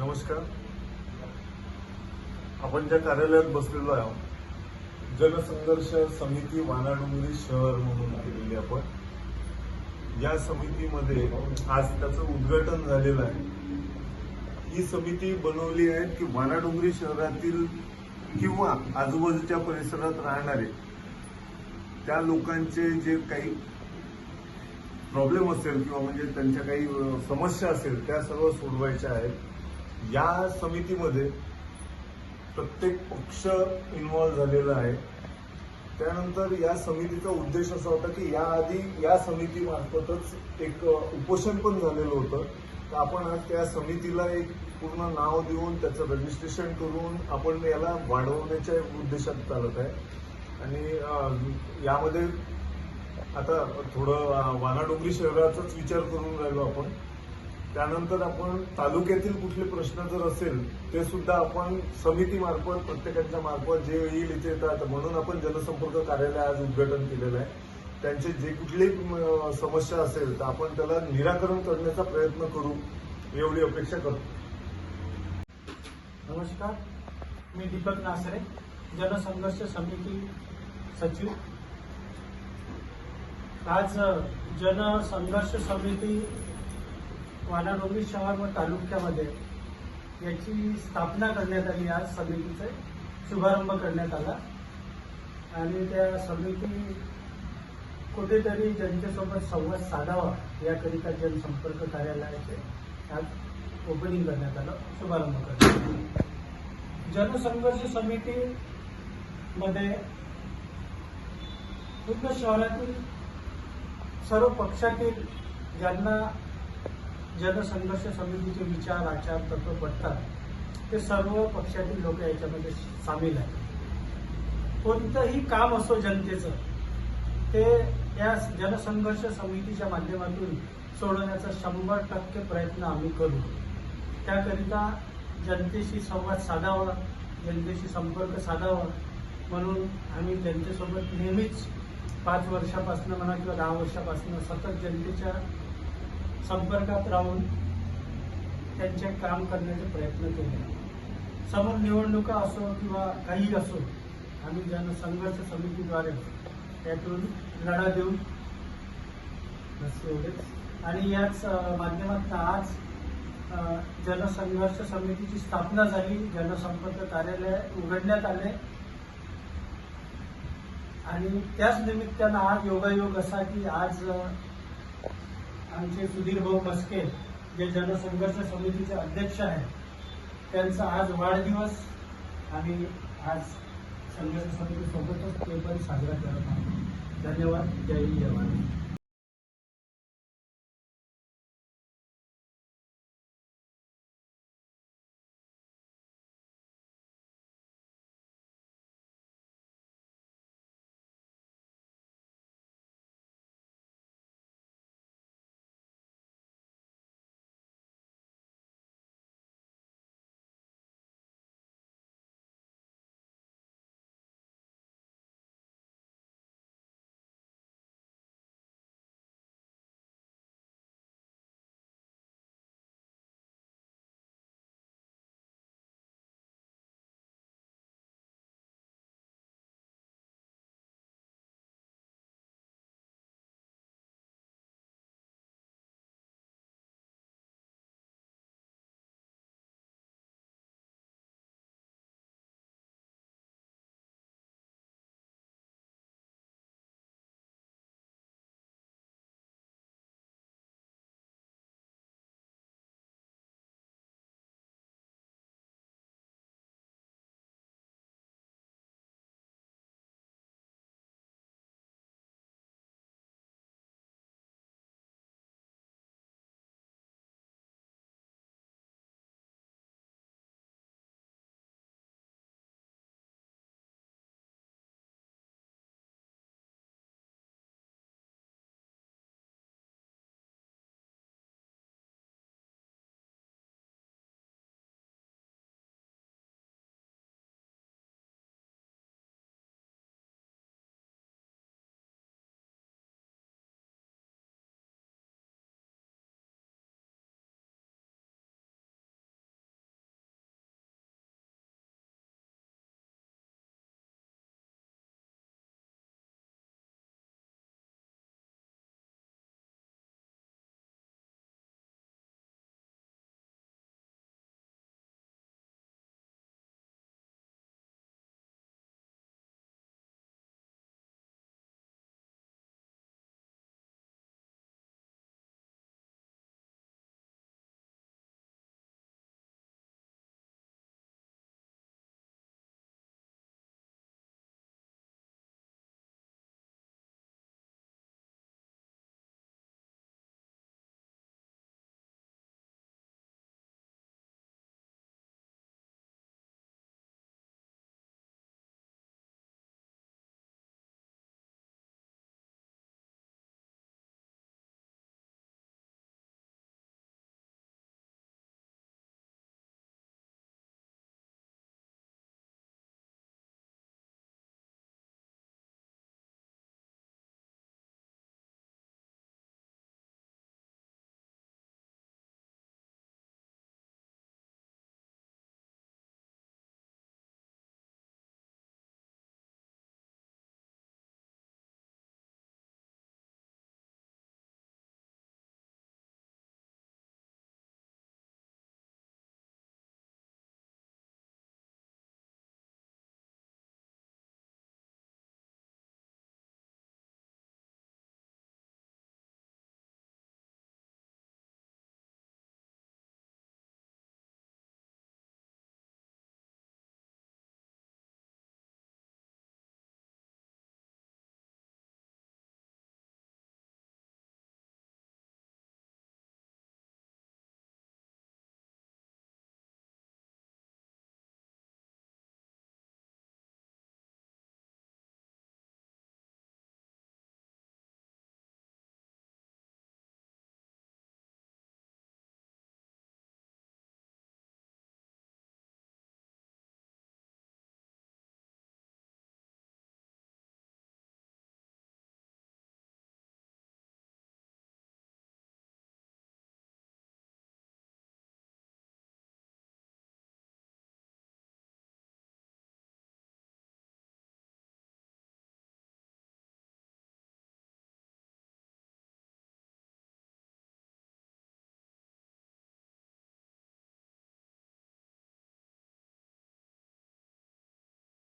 नमस्कार. आपण ज्या कार्यालयात बसलेलो आहोत जनसंघर्ष समिती वानाडोंगरी शहर म्हणून केलेली आपण. या समितीमध्ये आज त्याचं उद्घाटन झालेलं आहे. ही समिती बनवली आहे की वानाडोंगरी शहरातील किंवा आजूबाजूच्या परिसरात राहणारे त्या लोकांचे जे काही प्रॉब्लेम असेल किंवा म्हणजे त्यांच्या काही समस्या असेल त्या सर्व सोडवायच्या आहेत. या समितीमध्ये प्रत्येक पक्ष इन्व्हॉल्व्ह झालेला आहे. त्यानंतर या समितीचा उद्देश असा होता की याआधी या समितीमार्फतच एक उपोषण पण झालेलं होतं. तर आपण आज त्या समितीला एक पूर्ण नाव देऊन त्याचं रजिस्ट्रेशन करून आपण याला वाढवण्याच्या उद्देशात चालत आहे. आणि यामध्ये आता थोडं अ, वानाडोंगरी शहराचाच विचार करून राहिलो आपण. त्यानंतर आपण तालुक्यातील कुठले प्रश्न जर असेल ते सुद्धा आपण समितीमार्फत प्रत्येकाच्या मार्फत जे येईल इथे येतात. म्हणून आपण जनसंपर्क कार्यालय आज उद्घाटन केलेलं आहे. त्यांचे जे कुठलीही समस्या असेल तर आपण त्याला निराकरण करण्याचा प्रयत्न करू एवढी अपेक्षा करतो. नमस्कार. मी दीपक नासरे जनसंघर्ष समिती सचिव. आज जनसंघर्ष समिती वानाडोंगरी शहर व तालुक्यामध्ये याची स्थापना करण्यात आली. आज समितीचे शुभारंभ करण्यात आला. आणि त्या समिती कुठेतरी जनतेसोबत संवाद साधावा याकरिता जनसंपर्क कार्यालयाचे आज ओपनिंग करण्यात आलं. शुभारंभ करण्यात आला. जनसंघर्ष समितीमध्ये पूर्ण शहरातील सर्व पक्षातील ज्यांना जनसंघर्ष समितीचे विचार आचार तत्व पडतात. ते सर्व पक्षातील लोक याच्यामध्ये सामील आहेत. कोणतंही काम असो जनतेचं ते या जनसंघर्ष समितीच्या माध्यमातून सोडवण्याचा शंभर टक्के प्रयत्न आम्ही करू. त्याकरिता जनतेशी संवाद साधावा जनतेशी संपर्क साधावा म्हणून आम्ही जनतेसोबत नेहमीच पाच वर्षापासून म्हणा किंवा दहा वर्षापासून सतत जनतेच्या संपर्कात राहून त्यांचे काम करण्याचे प्रयत्न केले. समोर निवडणुका असो किंवा काही असो आम्ही जनसंघर्ष समितीद्वारे त्यातून लढा देऊ. एवढेच. आणि याच माध्यमातून आज जनसंघर्ष समितीची स्थापना झाली. जनसंपर्क कार्यालय उघडण्यात आले. आणि त्याच निमित्तानं आज योगायोग असा की आज आमचे सुधीर भाऊ मस्के जे जनसंघर्ष समितीचे अध्यक्ष आहेत त्यांचा आज वाढदिवस आम्ही आज संघर्ष समितीसोबतच ते पण साजरा करत आहोत. धन्यवाद. जय हिंद जय महाराष्ट्र